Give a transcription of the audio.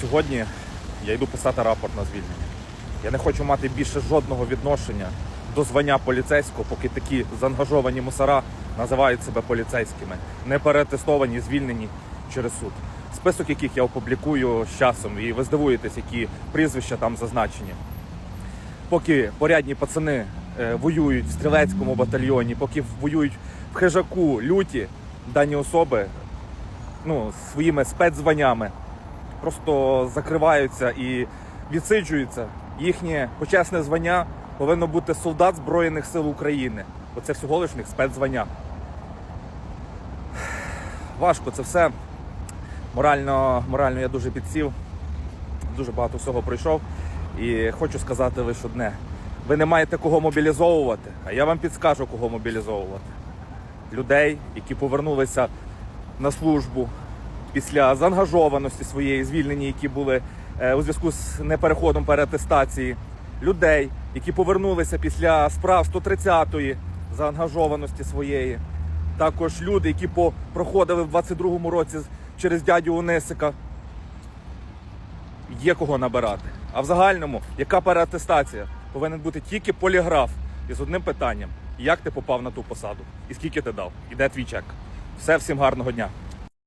Сьогодні я йду писати рапорт на звільнення. Я не хочу мати більше жодного відношення до звання поліцейського, поки такі заангажовані мусора називають себе поліцейськими, не перетестовані, звільнені через суд. Список яких я опублікую з часом, і ви здивуєтесь, які прізвища там зазначені. Поки порядні пацани е, воюють в стрілецькому батальйоні, поки воюють в хижаку люті, дані особи ну, своїми спецзваннями просто закриваються і відсиджуються. Їхнє почесне звання повинно бути солдат Збройних сил України. Оце всього лиш них спецзвання. Важко це все. Морально, морально я дуже підсів, дуже багато всього пройшов. І хочу сказати лише одне: ви не маєте кого мобілізовувати, а я вам підскажу, кого мобілізовувати. Людей, які повернулися на службу після заангажованості своєї, звільнені, які були е, у зв'язку з непереходом переатестації, людей, які повернулися після справ 130-ї заангажованості своєї. Також люди, які проходили в 22-му році через дядю Онисика. Є кого набирати. А в загальному, яка переатестація? Повинен бути тільки поліграф із одним питанням: як ти попав на ту посаду, і скільки ти дав, і де твій чек. Все, всім гарного дня.